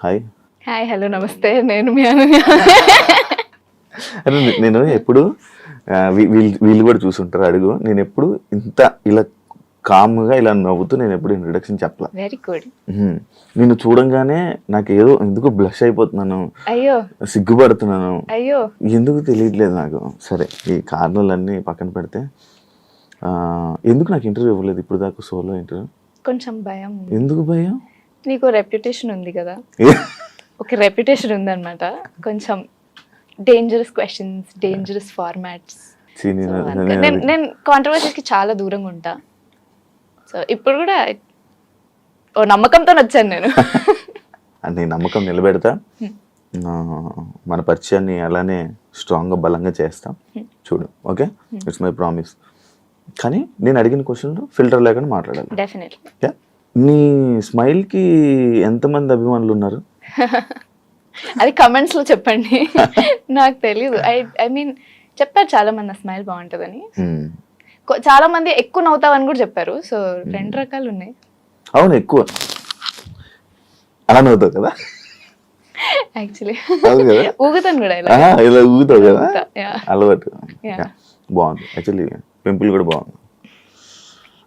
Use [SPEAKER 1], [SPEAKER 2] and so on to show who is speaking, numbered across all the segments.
[SPEAKER 1] Hi
[SPEAKER 2] hi hello నమస్తే. నేను మీ అనన్య.
[SPEAKER 1] అరే నేను ఎప్పుడు వీళ్ళు కూడా చూసుంటారు అడుగు. నేను ఎప్పుడు ఇంత ఇలా కామ్గా ఇలా నవ్వుతూ నేను ఎప్పుడు ఇంట్రొడక్షన్ చెప్పలా?
[SPEAKER 2] Very good.
[SPEAKER 1] నిన్ను చూడంగానే నాకు ఏదో ఎందుకు బ్లష్ అయిపోతున్నాను.
[SPEAKER 2] అయ్యో.
[SPEAKER 1] సిగ్గుపడుతున్నాను.
[SPEAKER 2] అయ్యో.
[SPEAKER 1] ఎందుకు తెలియట్లేదు నాకు? సరే ఈ కారణాలన్నీ పక్కన పెడితే ఎందుకు నాకు ఇంటర్వ్యూ ఇవ్వలేదు? ఇప్పుడు దాకా సోలో ఇంటర్వ్యూ
[SPEAKER 2] కొంచెం భయం.
[SPEAKER 1] ఎందుకు భయం?
[SPEAKER 2] నీకు రెప్యుటేషన్ ఉంది కదా? ఒక రెప్యుటేషన్ ఉందన్నమాట. కొంచెం డేంజరస్ క్వశ్చన్స్ డేంజరస్ ఫార్మాట్స్
[SPEAKER 1] నేను- నేను
[SPEAKER 2] నేను నేను కాంట్రవర్సీస్కి చాలా దూరంగా ఉంటా. సో ఇప్పుడు కూడా ఓ నమ్మకంతో వచ్చాను నేను.
[SPEAKER 1] అని నమ్మకం నిలబెడతా. మన పరిచయాన్ని అలానే స్ట్రాంగ్గా బలంగా చేస్తాం. చూడు ఓకే? ఇట్స్ మై ప్రామిస్ కానీ నేను అడిగిన క్వశ్చన్లు ఫిల్టర్ లేకుండా మాట్లాడాలి.
[SPEAKER 2] డెఫినెట్లీ
[SPEAKER 1] నీ స్మైల్కి ఎంతమంది అభిమానులు ఉన్నారు
[SPEAKER 2] అది కమెంట్స్లో చెప్పండి. నాకు తెలియదు ఐ ఐ మీన్ చెప్పారు చాలా మంది నా స్మైల్ బాగుంటుందని. కొ- చాలా మంది ఎక్కువ నవ్వుతావని కూడా చెప్పారు. సో రెండు రకాలు ఉన్నాయి.
[SPEAKER 1] అవును ఎక్కువ. అలా నవ్వుతావు కదా?
[SPEAKER 2] యాక్చువల్లీ ఊగుతాను కూడా ఇలా.
[SPEAKER 1] ఆహా, ఇలా ఊగుతావు కదా. అలవాటు. బాగుంది. యాక్చువల్లీ పెంపుల్ కూడా బాగుంది.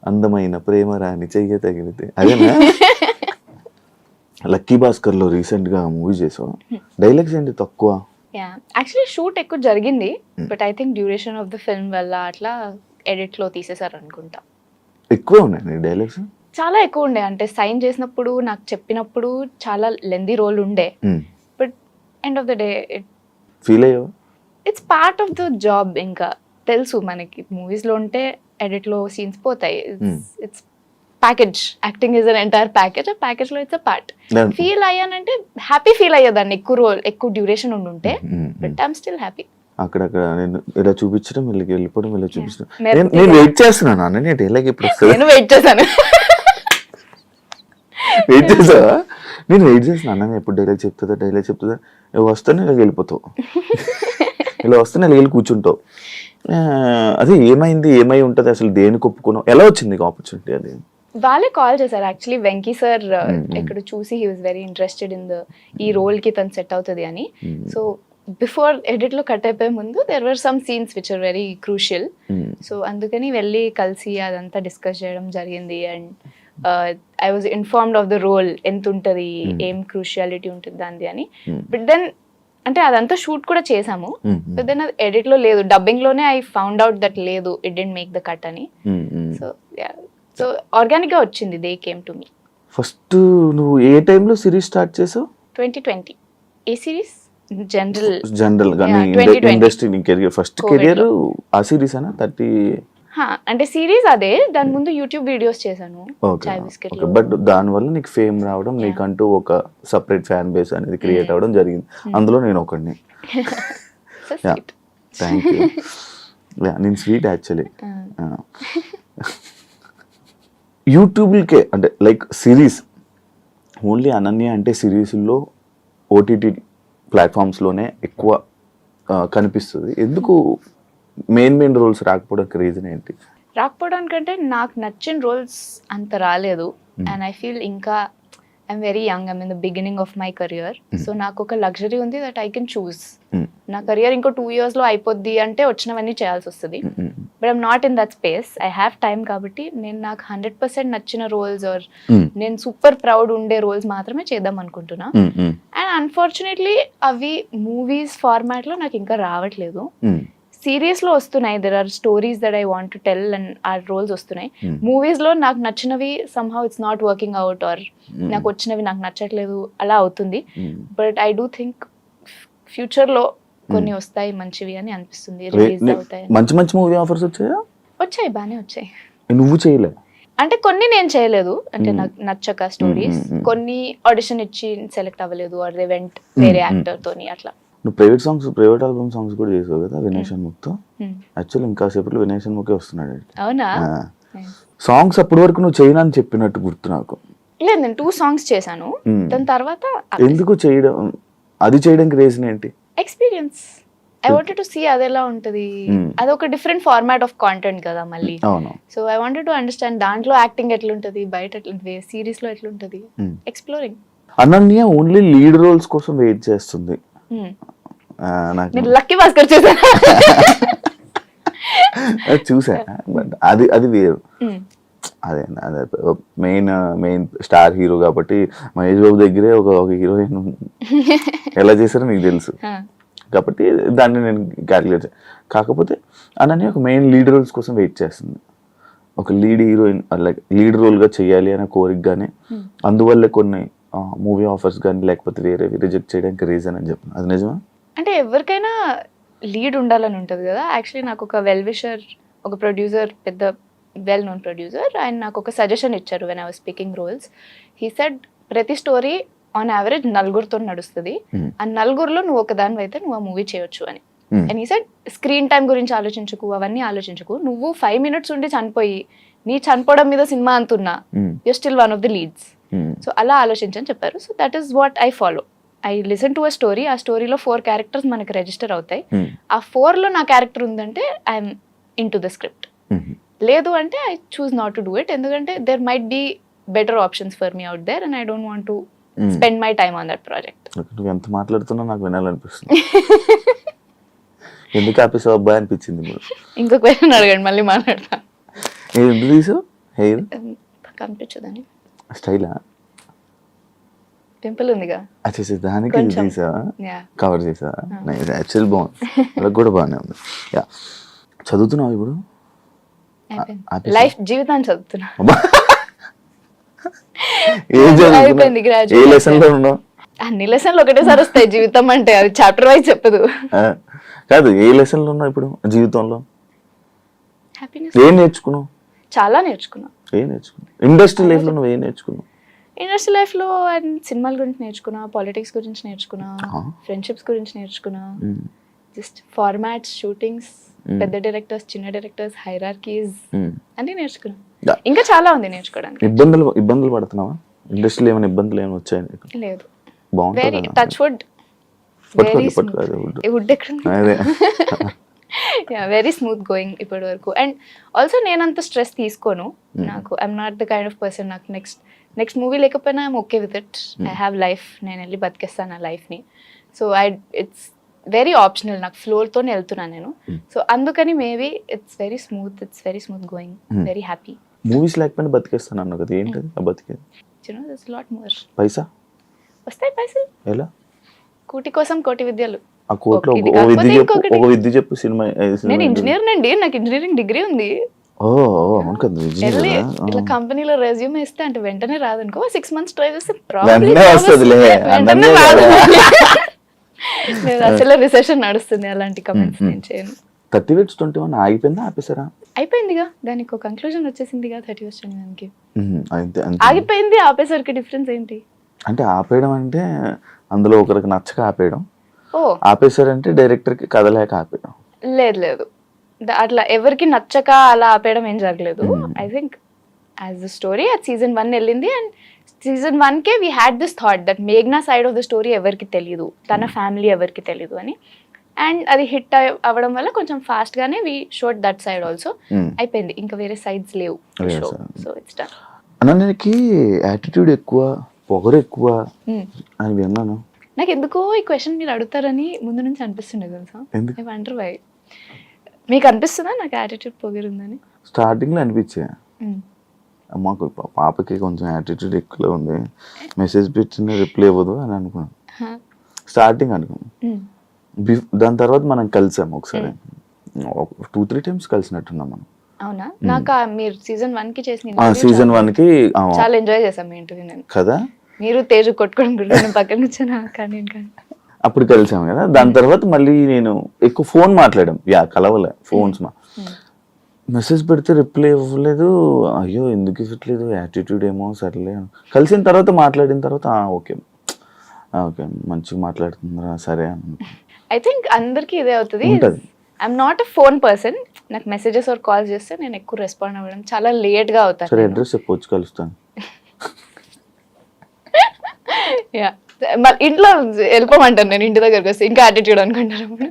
[SPEAKER 1] అందమైన ప్రేమ రాని చెయ్య తగిలితే. అదేనా? లక్కీ భాస్కర్లో రీసెంట్గా మూవీ చేసావు? డైలాగ్స్ ఏంటి తక్కువ?
[SPEAKER 2] యాక్చువల్లీ షూట్ ఎక్కువ జరిగింది. But I think duration of the film వల్ల అట్లా edit లో తీసేశారు అనుకుంటా
[SPEAKER 1] ఎక్కువ ఉన్నాయి డైలాగ్స్?
[SPEAKER 2] చాలా ఎక్కువ ఉండే. అంటే సైన్ చేసినప్పుడు నాకు చెప్పినప్పుడు చాలా లెందీ రోల్ ఉండే. But end of the day
[SPEAKER 1] feel అయ్యావు?
[SPEAKER 2] It's part of the job ఇంకా. తెలుసు మనకి. మూవీస్లో ఉంటే ఎడిట్లో సీన్స్ పోతాయి. It's package acting is an entire package ఆ ప్యాకేజ్లో ఇట్స్ పార్ట్
[SPEAKER 1] దాన్-
[SPEAKER 2] ఫీల్ అయ్యానంటే హ్యాపీ ఫీల్ అయ్యేదాన్ని. ఎక్కువ రోల్ ఎక్కువ డ్యూరేషన్ ఉండుంటే. బట్ ఐఎమ్ స్టిల్ హ్యాపీ
[SPEAKER 1] అక్కడక్కడ నేను ఇలా చూపించడం వీళ్ళకి వెళ్ళిపోవడం ఇలా చూపించడం. నేను వెయిట్ చేస్తున్నాను అన్న నేను డైలాగ్ ఇప్పుడు
[SPEAKER 2] నేను వెయిట్ చేశాను.
[SPEAKER 1] వెయిట్ చేసావా? నేను వెయిట్ చేసిన అన్న ఎప్పుడు డైలాగ్ చెప్తుందా డైలాగ్ చెప్తుందా. వస్తేనే ఇలా వెళ్ళిపోతావు. ఇలా వస్తేనే ఇలా వెళ్ళి కూర్చుంటావు. అదే ఏమైంది? ఏమై ఉంటుంది? అసలు దేనికి ఒప్పుకున్నావు ఎలా వచ్చింది ఆపర్చునిటీ అది?
[SPEAKER 2] వాళ్ళే కాల్ చేశారు. యాక్చువల్లీ వెంకీ సార్ ఎక్కడ చూసి he was very interested in the ఈ రోల్కి తను సెట్ అవుతుంది అని. సో బిఫోర్ ఎడిట్లో కట్ అయిపోయే ముందు there were some scenes which are very crucial. So అందుకని వెళ్ళి కలిసి అదంతా డిస్కస్ చేయడం జరిగింది. And I was informed of the role ఎంత ఉంటుంది. ఏం క్రూషియాలిటీ ఉంటుంది దానిది అని. బట్ దెన్ అంటే అదంతా షూట్ కూడా చేసాము. దెన్ అది ఎడిట్లో లేదు. డబ్బింగ్లోనే ఐ ఫౌండ్ అవుట్ దట్ లేదు it didn't make the cut అని. సో సో ఆర్గానిక్గా వచ్చింది they came to me
[SPEAKER 1] first నువ్వు ఏ టైంలో సిరీస్ స్టార్ట్ చేసావు?
[SPEAKER 2] ట్వంటీ ట్వంటీ ఏ సిరీస్ జనరల్
[SPEAKER 1] జనరల్గా
[SPEAKER 2] Yeah, 2020.
[SPEAKER 1] Industry career first career ఆ సిరీస్ అనా? థర్టీ
[SPEAKER 2] అంటే సిరీస్ అదే. దాని ముందు యూట్యూబ్ వీడియోస్ చేశాను చాయ్ బిస్కెట్
[SPEAKER 1] బట్ దానివల్ల నీకు ఫేమ్ రావడం నీకంటూ ఒక సపరేట్ ఫ్యాన్ బేస్ అనేది క్రియేట్. అవ్వడం జరిగింది. అందులో నేను ఒకడిని. థ్యాంక్ యూ నేను స్వీట్ యాక్చువల్లీ యూట్యూబ్కే అంటే లైక్ సిరీస్ ఓన్లీ అనన్య అంటే సిరీస్లో ఓటీటీ ప్లాట్ఫామ్స్లోనే ఎక్కువ కనిపిస్తుంది. ఎందుకు మెయిన్ మెయిన్ రోల్స్ రాకపోవడానికి రీజన్ ఏంటి?
[SPEAKER 2] రాకపోవడానికంటే నాకు నచ్చిన రోల్స్ అంత రాలేదు.
[SPEAKER 1] Hmm.
[SPEAKER 2] అండ్ ఐ ఫీల్ ఇంకా I'm very young I'm in the beginning of my career
[SPEAKER 1] Hmm.
[SPEAKER 2] So నాకు ఒక లగ్జరీ ఉంది that I can choose
[SPEAKER 1] Hmm.
[SPEAKER 2] నా కెరియర్ ఇంకో టూ ఇయర్స్లో అయిపోద్ది అంటే వచ్చినవన్నీ చేయాల్సి వస్తుంది. But I'm not in that space I have time కాబట్టి నేను నాకు హండ్రెడ్ పర్సెంట్ నచ్చిన రోల్స్ ఆర్
[SPEAKER 1] mm,
[SPEAKER 2] నేను సూపర్ ప్రౌడ్ ఉండే రోల్స్ మాత్రమే చేద్దాం అనుకుంటున్నా. అండ్ అన్ఫార్చునేట్లీ అవి మూవీస్ ఫార్మాట్లో నాకు ఇంకా రావట్లేదు.
[SPEAKER 1] Mm,
[SPEAKER 2] సిరీస్లో వస్తున్నాయి. There are stories that I want to tell and ఆ రోల్స్ వస్తున్నాయి.
[SPEAKER 1] Mm,
[SPEAKER 2] మూవీస్లో నాకు నచ్చినవి somehow it's not working out or నాకు వచ్చినవి నాకు నచ్చట్లేదు. అలా అవుతుంది. బట్ ఐ డూ థింక్ ఫ్యూచర్లో కొన్ని వస్తాయి మంచివి అని అనిపిస్తుంది. రిలీజ్ అవుతాయి
[SPEAKER 1] మంచి మంచి మూవీ ఆఫర్స్ వచ్చాయా?
[SPEAKER 2] వచ్చాయి బాగానే వచ్చాయి.
[SPEAKER 1] నువ్వు చేయలే.
[SPEAKER 2] అంటే కొన్ని నేను చేయలేదు. అంటే
[SPEAKER 1] Hmm.
[SPEAKER 2] నాకు నచ్చక స్టోరీస్
[SPEAKER 1] Hmm, hmm, hmm.
[SPEAKER 2] కొన్ని ఆడిషన్ ఇచ్చి సెలెక్ట్ అవ్వలేదు. ఆర్ వెంట్ వేరే
[SPEAKER 1] Hmm,
[SPEAKER 2] యాక్టర్ తోని అట్లా.
[SPEAKER 1] నువ్వు private songs private album songs కూడా చేసావు కదా వినయ్ షణ్ముఖ్తో
[SPEAKER 2] Hmm.
[SPEAKER 1] యాక్చువల్లీ ఇంకా సేపట్లో వినయ్ షణ్ముఖే వస్తున్నాడు
[SPEAKER 2] అవునా? Hmm.
[SPEAKER 1] సాంగ్స్ అప్పటి వరకు నువ్వు చేయనని చెప్పినట్టు గుర్తు నాకు.
[SPEAKER 2] లేదు నేను టూ సాంగ్స్ చేశాను.
[SPEAKER 1] Hmm.
[SPEAKER 2] దాని తర్వాత
[SPEAKER 1] ఎందుకు చేయడం? అది చేయడానికి రీజన్ ఏంటి?
[SPEAKER 2] Experience I wanted to see అది ఎలా ఉంటది?
[SPEAKER 1] Hmm.
[SPEAKER 2] అది ఒక డిఫరెంట్ ఫార్మాట్ ఆఫ్ కాంటెంట్ కదా మళ్ళీ. So I wanted to understand దాంట్లో యాక్టింగ్ ఎట్లుంటది బయట ఎట్లుంటది సిరీస్లో ఎట్లుంటది?
[SPEAKER 1] Hmm.
[SPEAKER 2] Exploring
[SPEAKER 1] Ananya only lead roles కోసం వెయిట్ చేస్తుంది.
[SPEAKER 2] లక్కీ భాస్కర్ చేశారా
[SPEAKER 1] అది చూసా. బట్ అది అది వేరు.
[SPEAKER 2] మ్మ్.
[SPEAKER 1] అదే అదే. మెయిన్ మెయిన్ స్టార్ హీరో కాబట్టి మహేష్ బాబు దగ్గరే ఒక ఒక హీరోయిన్ ఎలా చేశారో నీకు తెలుసు.
[SPEAKER 2] ఆ.
[SPEAKER 1] కాబట్టి దాన్ని నేను క్యాలిక్యులేట్ కాకపోతే అనన్య ఒక మెయిన్ లీడ్ రోల్స్ కోసం వెయిట్ చేస్తుంది. ఒక లీడ్ హీరోయిన్ లైక్ లీడ్ రోల్గా చేయాలి అనే కోరిక కానీ అందువల్లే కొన్ని మూవీ ఆఫర్స్ కానీ లేకపోతే వేరే రిజెక్ట్ చేయడానికి రీజన్ అని చెప్పాను అది నిజమా
[SPEAKER 2] అంటే ఎవరికైనా లీడ్ ఉండాలని ఉంటుంది కదా యాక్చువల్లీ నాకు ఒక వెల్ విషర్ ఒక ప్రొడ్యూసర్ పెద్ద వెల్ నోన్ ప్రొడ్యూసర్ ఆయన నాకు ఒక సజెషన్ ఇచ్చారు when I was speaking roles he said ప్రతి స్టోరీ ఆన్ యావరేజ్ నలుగురితో నడుస్తుంది
[SPEAKER 1] Hmm.
[SPEAKER 2] ఆ నలుగురిలో నువ్వు ఒకదాని అయితే నువ్వు ఆ మూవీ చేయొచ్చు అని. అండ్ ఈ సెడ్ స్క్రీన్ టైం గురించి ఆలోచించకు అవన్నీ ఆలోచించకు నువ్వు ఫైవ్ మినిట్స్ ఉండి చనిపోయి నీ చనిపోవడం మీద సినిమా అంతున్నా
[SPEAKER 1] మ్మ్.
[SPEAKER 2] You still one of the leads. So అలా ఆలోచించని చెప్పారు. So that is what I follow I listen to a story ఆ స్టోరీలో ఫోర్ క్యారెక్టర్స్ మనకి రిజిస్టర్ అవుతాయి.
[SPEAKER 1] మ్మ్.
[SPEAKER 2] ఆ ఫోర్లో నా క్యారెక్టర్ ఉందంటే I'm into the script. లేదు అంటే I choose not to do it ఎందుకంటే there might be better options for me out there and I don't want to. Spend my time on that project
[SPEAKER 1] నువ్వు ఎంత మాట్లాడుతున్నా నాకు వినాలనిపిస్తుంది. ఎందుకు ఆపేసావు అబ్బాయి అనిపించింది ఇప్పుడు
[SPEAKER 2] ఇంకో క్వశ్చన్ అడగండి మళ్ళీ మాట్లాడతా.
[SPEAKER 1] ఏ, ఎందుకు తీసావు హెయిర్
[SPEAKER 2] కనిపించదని
[SPEAKER 1] స్టైలా
[SPEAKER 2] పింపుల్ ఉందిగా?
[SPEAKER 1] వచ్చేసి దానికి
[SPEAKER 2] యా.
[SPEAKER 1] కవర్ చేసావా యాక్చువల్ బాగుంది వాళ్ళకి కూడా బాగానే ఉంది. యా. చదువుతున్నావు ఇప్పుడు?
[SPEAKER 2] లైఫ్ జీవితాన్ని చదువుతున్నా.
[SPEAKER 1] ఏం చదువుతున్నావు? ఏ లెసన్లో ఉన్నావు?
[SPEAKER 2] అన్ని లెసన్లు ఒకటేసారి వస్తాయి జీవితం అంటే అది చాప్టర్ వైజ్ చెప్పదు.
[SPEAKER 1] కాదు ఏ లెసన్లో ఉన్నావు ఇప్పుడు? జీవితంలో?
[SPEAKER 2] హ్యాపీనెస్
[SPEAKER 1] ఏం నేర్చుకున్నావు?
[SPEAKER 2] చాలా నేర్చుకున్నా
[SPEAKER 1] ఏం ఇండస్ట్రీ లైఫ్లో నువ్వు ఏం నేర్చుకున్నావు
[SPEAKER 2] ఇండస్ట్రీ లైఫ్లో అండ్ సినిమాల గురించి నేర్చుకున్నా పాలిటిక్స్ గురించి నేర్చుకున్నా. ఫ్రెండ్షిప్స్ గురించి నేర్చుకున్నా. Just formats shootings. పెద్ద డైరెక్టర్స్ చిన్న డైరెక్టర్స్ హైరార్కీస్. అన్నీ నేర్చుకున్నా. ఇంకా చాలా ఉంది నేర్చుకోవడానికి
[SPEAKER 1] ఇబ్బందులు ఇబ్బందులు పడుతున్నావా ఇండస్ట్రీలో ఏమైనా ఇబ్బందులు ఏమైనా వచ్చాయి
[SPEAKER 2] లేదు
[SPEAKER 1] బాగుంటుంది?
[SPEAKER 2] Touch wood. వుడ్ ఎక్కడ వెరీ స్మూత్ గోయింగ్ ఇప్పటి వరకు అండ్ ఆల్సో నేను అంత స్ట్రెస్ తీసుకోను.
[SPEAKER 1] Mm.
[SPEAKER 2] నాకు I'm not the kind of person నాకు నెక్స్ట్ నెక్స్ట్ మూవీ లేకపోయినా I'm okay with it I have life నేను వెళ్ళి బతికేస్తాను ఆ లైఫ్ని so I it's very optional నాకు ఫ్లోర్తోనే వెళ్తున్నాను నేను. సో అందుకని maybe it's very smooth it's very smooth going. Very happy
[SPEAKER 1] movies లేకపోయినా బతికేస్తాను అన్నావు కదా బతికేది
[SPEAKER 2] దిస్ లాట్ మోర్
[SPEAKER 1] పైసా?
[SPEAKER 2] వస్తాయి పైసలు?
[SPEAKER 1] ఎలా?
[SPEAKER 2] కూటి కోసం కోటి విద్యలు.
[SPEAKER 1] ఆ
[SPEAKER 2] ఒకటి
[SPEAKER 1] ఒక విద్య చెప్పు. ఒక విద్య చెప్పు సినిమా
[SPEAKER 2] నేను? ఇంజనీర్ నండి నాకు ఇంజనీరింగ్ డిగ్రీ ఉంది
[SPEAKER 1] ఓ ఓ, అవును కదా
[SPEAKER 2] ఇట్లా. కంపెనీలో రెజ్యూమ్ ఇస్తే అంటే వెంటనే రాదనుకో సిక్స్ మంత్స్ ట్రై చేస్తే. లేదు అసలు రిసెషన్ నడుస్తుంది అలాంటి కమెంట్స్. నేను చేయను
[SPEAKER 1] థర్టీ వెయిట్స్ ట్వంటీ వన్ ఆగిపోయిందా ఆపేసారా
[SPEAKER 2] అయిపోయిందిగా దానికి ఒక కంక్లూజన్ వచ్చేసిందిగా థర్టీ
[SPEAKER 1] మ్మ్, అంతే అంతే
[SPEAKER 2] ఆగిపోయింది ఆపేసరికి డిఫరెన్స్ ఏంటి
[SPEAKER 1] అంటే ఆపేయడం అంటే అందులో ఒకరికి నచ్చక ఆపేయడం
[SPEAKER 2] ఓ
[SPEAKER 1] ఆపేశారంటే డైరెక్టర్కి కదలేక ఆపేయడం.
[SPEAKER 2] లేదు లేదు. అట్లా ఎవరికి నచ్చక అలా ఆపేయడం ఏం జరగలేదు. I think as the story అది సీజన్ వన్ వెళ్ళింది and season one K we had this thought that మేఘ్నా side of the story ఎవరికి తెలియదు తన ఫ్యామిలీ ఎవరికి తెలియదు అని. అండ్ అది హిట్ అవ్వడం వల్ల కొంచెం ఫాస్ట్గానే we shot that side also. అయిపోయింది. ఇంకా వేరే సైడ్స్ లేవు. So it's done.
[SPEAKER 1] యాటిట్యూడ్ ఎక్కువ పొగరు ఎక్కువ అని విన్నాను.
[SPEAKER 2] నాకు ఎందుకో ఈ క్వశ్చన్ మీరు అడుగుతారని ముందు నుంచి అనిపిస్తుండే తెలుసా? వండర్ వై మీకు అనిపిస్తుందా? నాకు యాటిట్యూడ్ పొగిరుందని?
[SPEAKER 1] స్టార్టింగ్లో అనిపించా.
[SPEAKER 2] మ్మ్.
[SPEAKER 1] అమ్మకు పాపకి కొంచెం యాటిట్యూడ్ ఎక్కువ ఉంది. మెసేజ్ పెట్టిన రిప్లై ఇవ్వదు అని అనుకున్నాను. స్టార్టింగ్ అనుకున్నాను. దాని తర్వాత మనం కలిసాము ఒకసారి. టూ త్రీ టైమ్స్ కలిసినట్టున్నాం మనం.
[SPEAKER 2] అవునా? నాకు మీరు సీజన్ వన్కి చేసిన
[SPEAKER 1] సీజన్ వన్కి
[SPEAKER 2] చాలా ఎంజాయ్ చేశాం మీ ఇంటర్వ్యూ నేను.
[SPEAKER 1] కదా?
[SPEAKER 2] మీరు తేజు గురించి పక్కన కూర్చొని కానీ
[SPEAKER 1] అప్పుడు కలిసాం కదా. దాని తర్వాత మళ్ళీ నేను ఎక్కువ ఫోన్ మాట్లాడాం యా కలవలే ఫోన్స్ మా. మెసేజ్ పెడితే రిప్లై ఇవ్వలేదు. అయ్యో ఎందుకు ఇవ్వట్లేదు? యాటిట్యూడ్ ఏమో సర్లే కలిసిన తర్వాత మాట్లాడిన తర్వాత "ఆ, ఓకే. ఓకే మంచిగా మాట్లాడుతుందిరా సరే
[SPEAKER 2] ఐ థింక్ అందరికీ ఇదే అవుతుంది. I'm not a phone person నాకు మెసేజెస్ ఆర్ కాల్ చేస్తే నేను ఎక్కువ రెస్పాండ్ అవ్వడం. చాలా లేట్గా అవుతాను
[SPEAKER 1] సరే. అడ్రస్ చెప్పొచ్చు కలుస్తాను.
[SPEAKER 2] మళ్ళీ ఇంట్లో వెళ్ళిపోమంటాను నేను ఇంటి దగ్గరకు వస్తే. ఇంకా యాటిట్యూడ్ అనుకుంటారు అప్పుడు.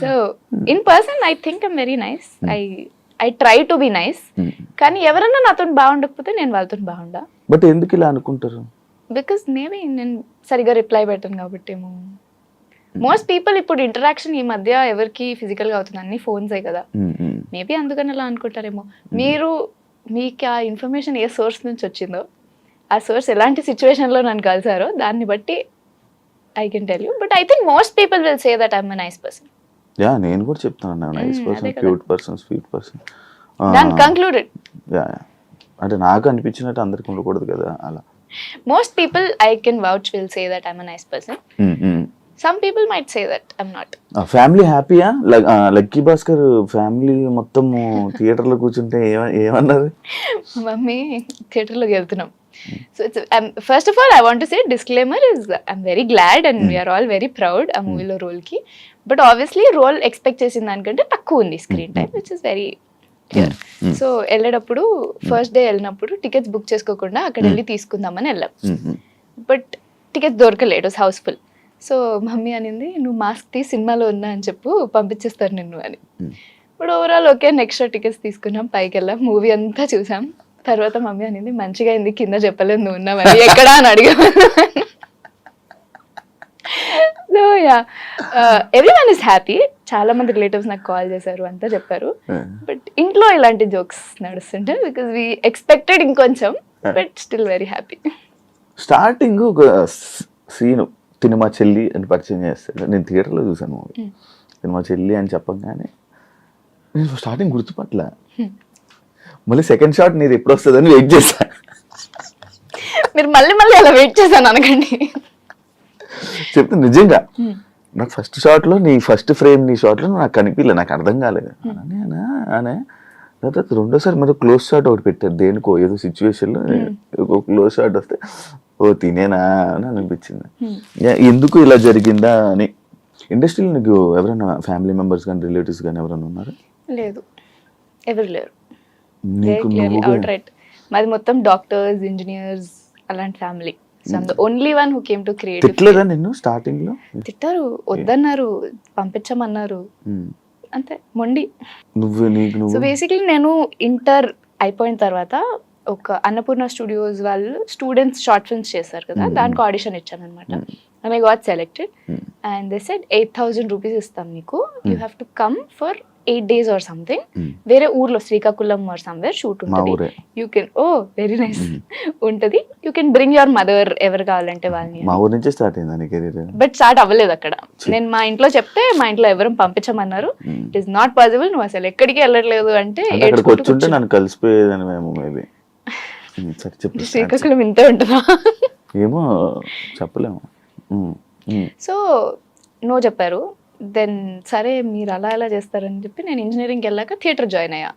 [SPEAKER 2] So in person I think I'm very nice I I try to be nice కానీ ఎవరన్నా నాతో బాగుండకపోతే నేను వాళ్ళతో బాగుండా.
[SPEAKER 1] బట్ ఎందుకు ఇలా అనుకుంటారు?
[SPEAKER 2] బికాస్ మేబీ నేను సరిగా రిప్లై పెట్టాను కాబట్టి ఏమో. మోస్ట్ పీపుల్ ఇప్పుడు ఇంటరాక్షన్ ఈ మధ్య ఎవరికి physical గా అవుతుంది? అన్ని ఫోన్సే కదా.
[SPEAKER 1] ఉమ్, ఉమ్.
[SPEAKER 2] మేబీ అందుకని అలా అనుకుంటారేమో. మీరు మీకు ఆ ఇన్ఫర్మేషన్ ఏ సోర్స్ నుంచి వచ్చిందో ఆ సోర్స్ ఎలాంటి సిచ్యువేషన్లో నన్ను కలిసారో దాన్ని బట్టి I can tell you but I think most people will say that I'm nice person
[SPEAKER 1] yeah నేను కూడా చెప్తాను nice person. Cute person sweet person
[SPEAKER 2] దాని కంక్లూడెడ్
[SPEAKER 1] యా. అంటే నాకు అనిపించినట్టు అందరికి ఉండకూడదు కదా అలా.
[SPEAKER 2] Most people I can vouch will say that I'm nice person some people might say that I'm not
[SPEAKER 1] family హ్యాపీయా లక్కీ భాస్కర్ ఫ్యామిలీ మొత్తం థియేటర్లో కూర్చుంటే ఏమ- ఏమన్నారు?
[SPEAKER 2] మమ్మీ థియేటర్లోకి వెళ్తున్నాం. So it's first of all I want say disclaimer is I'm very glad and we're all very proud ఆ మూవీలో రోల్కి బట్ ఆబ్వియస్లీ రోల్ ఎక్స్పెక్ట్ చేసిన దానికంటే తక్కువ ఉంది screen time which is very clear. So వెళ్ళేటప్పుడు ఫస్ట్ డే వెళ్ళినప్పుడు tickets book చేసుకోకుండా అక్కడ వెళ్ళి తీసుకుందామని వెళ్ళాం. బట్ టికెట్స్ దొరకలేదు హౌస్ఫుల్ సో మమ్మీ అనింది నువ్వు మాస్క్ తీసి సినిమాలో ఉన్నా అని చెప్పు పంపించేస్తారు నిన్ను అని.
[SPEAKER 1] Hmm.
[SPEAKER 2] ఇప్పుడు ఓవరాల్ ఓకే నెక్స్ట్ టికెట్స్ తీసుకున్నాం పైకి వెళ్ళాం మూవీ అంతా చూసాం. తర్వాత మమ్మీ అనింది మంచిగా అయింది కింద చెప్పలేదు నువ్వు ఉన్నావని ఎక్కడా? అని అడిగా. So yeah everyone is happy చాలా మంది రిలేటివ్స్ నాకు కాల్ చేశారు అంతా చెప్పారు. బట్ ఇంట్లో ఇలాంటి జోక్స్ నడుస్తుంటే బికాస్ వి ఎక్స్పెక్టెడ్ ఇంకొంచెం but still very happy
[SPEAKER 1] starting ఒక సీను తినుమా చెల్లి అని పరిచయం చేస్తాడు నేను థియేటర్లో చూసాను మూవీ.
[SPEAKER 2] Hmm.
[SPEAKER 1] తినుమా చెల్లి అని చెప్పగానే నేను స్టార్టింగ్ గుర్తుపట్ల మళ్ళీ సెకండ్ షాట్ నీది ఎప్పుడు వస్తుందని వెయిట్ చేశా.
[SPEAKER 2] మీరు మళ్ళీ మళ్ళీ అలా వెయిట్ చేశాను అనకండి.
[SPEAKER 1] చెప్తే నిజంగా నాకు ఫస్ట్ షాట్లో నీ ఫస్ట్ ఫ్రేమ్ నీ షాట్లో నాకు కనిపించలే నాకు అర్థం కాలేదు. అనే తర్వాత రెండోసారి మరి క్లోజ్ షాట్ ఒకటి పెట్టారు దేనికో ఏదో సిచ్యువేషన్లో క్లోజ్ షాట్ వస్తే ఓ తినేనా అని అనిపించింది. ఎందుకు ఇలా జరిగిందా అని. ఇండస్ట్రీలో నీకు ఎవరైనా ఫ్యామిలీ మెంబర్స్ కానీ రిలేటివ్స్ కానీ ఎవరైనా ఉన్నారా?
[SPEAKER 2] లేదు. ఎవరు లేరు. మాది మొత్తం డాక్టర్స్ ఇంజనీర్స్ అలాంటి family only one who came to creative
[SPEAKER 1] తిట్టలేదా నిన్ను స్టార్టింగ్లో?
[SPEAKER 2] తిట్టారు వద్దన్నారు పంపించమన్నారు.
[SPEAKER 1] ఉమ్.
[SPEAKER 2] అంతే మొండి.
[SPEAKER 1] నువ్వు నీకు
[SPEAKER 2] సో బేసిక్లీ నేను ఇంటర్ అయిపోయిన తర్వాత ఒక అన్నపూర్ణ స్టూడియోస్ వాళ్ళు స్టూడెంట్స్ షార్ట్ ఫిల్మ్స్ చేస్తారు కదా
[SPEAKER 1] Hmm.
[SPEAKER 2] దానికి ఆడిషన్ ఇచ్చాను అనమాట
[SPEAKER 1] Hmm.
[SPEAKER 2] And I got selected
[SPEAKER 1] Hmm.
[SPEAKER 2] And they said eight thousand rupees ఇస్తాం మీకు you have to come for eight days or something. వేరే ఊర్లో శ్రీకాకుళం ఆర్ సమ్వేర్ షూట్ ఉంటుంది. You can oh very nice
[SPEAKER 1] Hmm.
[SPEAKER 2] ఉంటుంది. You can bring your mother ఎవరు కావాలంటే వాళ్ళని.
[SPEAKER 1] మా ఊరు నుంచే స్టార్ట్ అయింది కెరీర్
[SPEAKER 2] బట్ స్టార్ట్ అవ్వలేదు అక్కడ. నేను మా ఇంట్లో చెప్తే మా ఇంట్లో ఎవరు పంపించమన్నారు. ఇట్ ఈస్ నాట్ పాసిబుల్ నువ్వు అసలు ఎక్కడికి వెళ్ళట్లేదు అంటే
[SPEAKER 1] వచ్చుంటే
[SPEAKER 2] కూర్చున్నా.
[SPEAKER 1] నన్ను కలిసిపోయేదని మేము మేబీ చెప్పు
[SPEAKER 2] శ్రీకాకుళం ఇంతే ఉంటుందా?
[SPEAKER 1] ఏమో చెప్పలేము. ఉమ్, ఉమ్,
[SPEAKER 2] సో నో చెప్పారు. దెన్ సరే మీరు అలా ఎలా చేస్తారని చెప్పి నేను ఇంజనీరింగ్కి వెళ్ళాక థియేటర్ జాయిన్ అయ్యా.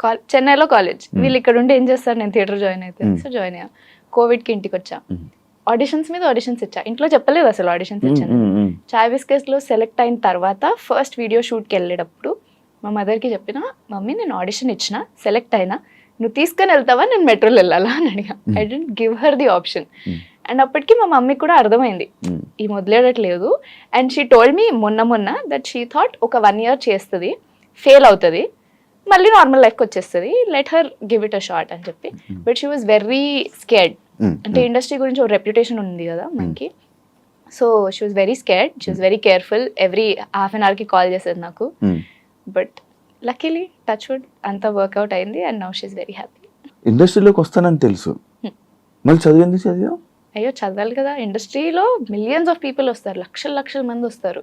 [SPEAKER 2] కాల్ చెన్నైలో కాలేజ్
[SPEAKER 1] Hmm.
[SPEAKER 2] వీళ్ళు ఇక్కడ ఉండి ఏం చేస్తారు? నేను థియేటర్ జాయిన్ అయితే
[SPEAKER 1] Hmm.
[SPEAKER 2] సో జాయిన్ అయ్యా. కోవిడ్కి ఇంటికి వచ్చా. ఆడిషన్స్ మీద ఆడిషన్స్ ఇచ్చా. ఇంట్లో చెప్పలేదు అసలు ఆడిషన్స్ ఇచ్చాను. చాయ్ బిస్కెట్స్లో సెలెక్ట్ అయిన తర్వాత ఫస్ట్ వీడియో షూట్కి వెళ్ళేటప్పుడు మా మదర్కి చెప్పిన మమ్మీ నేను ఆడిషన్ ఇచ్చిన సెలెక్ట్ అయినా నువ్వు తీసుకొని వెళ్తావా? నేను మెట్రోలో వెళ్ళాలా? అని అడిగా. I didn't give her the option
[SPEAKER 1] Hmm.
[SPEAKER 2] And అప్పటికి మా మమ్మీకి కూడా అర్థమైంది.
[SPEAKER 1] ఉమ్,
[SPEAKER 2] ఈ మొదలేడట్లేదు. అండ్ షీ టోల్డ్ మీ మొన్న మొన్న దట్ షీ థాట్ ఒక వన్ ఇయర్ చేస్తుంది ఫెయిల్ అవుతుంది మళ్ళీ నార్మల్ లైఫ్కి వచ్చేస్తుంది let her give it a shot అని చెప్పి. But she was very scared అంటే ఇండస్ట్రీ గురించి ఒక రెప్యుటేషన్ ఉంది కదా మనకి. So she was very scared she was very careful every half an అవర్కి call చేసేది నాకు. బట్ లక్కీలీ టచ్ వుడ్ అంతా వర్కౌట్ అయింది and now she's very happy
[SPEAKER 1] ఇండస్ట్రీలోకి వస్తానని తెలుసు.
[SPEAKER 2] Hmm.
[SPEAKER 1] మళ్ళీ చదివింది చదివా
[SPEAKER 2] అయ్యో చదవాలి కదా. ఇండస్ట్రీలో మిలియన్స్ ఆఫ్ పీపుల్ వస్తారు. లక్షల లక్షల మంది వస్తారు.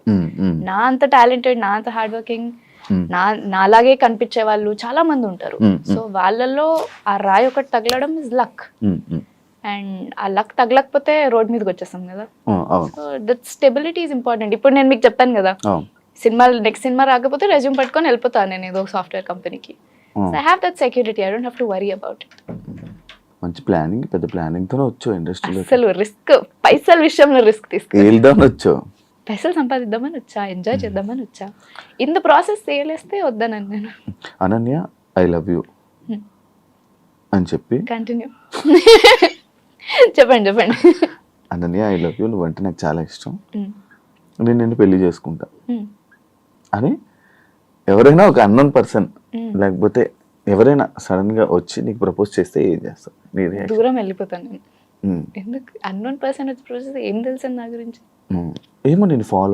[SPEAKER 2] నా అంత టాలెంటెడ్ నా అంత హార్డ్ వర్కింగ్ నా నాలాగే కనిపించే వాళ్ళు చాలా మంది ఉంటారు. సో వాళ్ళల్లో ఆ రాయి ఒకటి తగలడం ఇస్ లక్. అండ్ ఆ లక్ తగలకపోతే రోడ్ మీదకి వచ్చేస్తాం కదా. So that stability is important ఇప్పుడు నేను మీకు చెప్పాను కదా. సినిమా నెక్స్ట్ సినిమా రాకపోతే రెజ్యూమ్ పట్టుకొని వెళ్ళిపోతాను నేను ఏదో సాఫ్ట్వేర్ కంపెనీకి I have that security I don't have to worry about it
[SPEAKER 1] మంచి ప్లానింగ్ పెద్ద ప్లానింగ్ తోనే వచ్చావు ఇండస్ట్రీలో
[SPEAKER 2] అసలు రిస్క్ పైసల విషయంలో రిస్క్ తీసుకో
[SPEAKER 1] వెళ్దామని వచ్చావు.
[SPEAKER 2] పైసలు సంపాదిద్దామని వచ్చా? ఎంజాయ్ చేద్దామని వచ్చా? ఇంత ప్రాసెస్ చేయలేస్తే వద్దానని నేను
[SPEAKER 1] అనన్య ఐ లవ్ యూ. అని చెప్పి.
[SPEAKER 2] కంటిన్యూ చెప్పండి చెప్పండి.
[SPEAKER 1] అనన్య ఐ లవ్ యూ నువ్వంటే నాకు చాలా ఇష్టం. నేను నిన్ను పెళ్ళి చేసుకుంటా. అని ఎవరైనా ఒక అన్నోన్ పర్సన్. లేకపోతే ఎవరైనా సడన్గా వచ్చి నీకు ప్రపోజ్ చేస్తే ఏం చేస్తావు?
[SPEAKER 2] దూరం వెళ్ళిపోతాను నేను. ఎందుకు? అన్నోన్ పర్సన్ వచ్చి ప్రొడ్యూస్ ఏం తెలుసు నా గురించి.
[SPEAKER 1] ఏమో నేను ఫాలో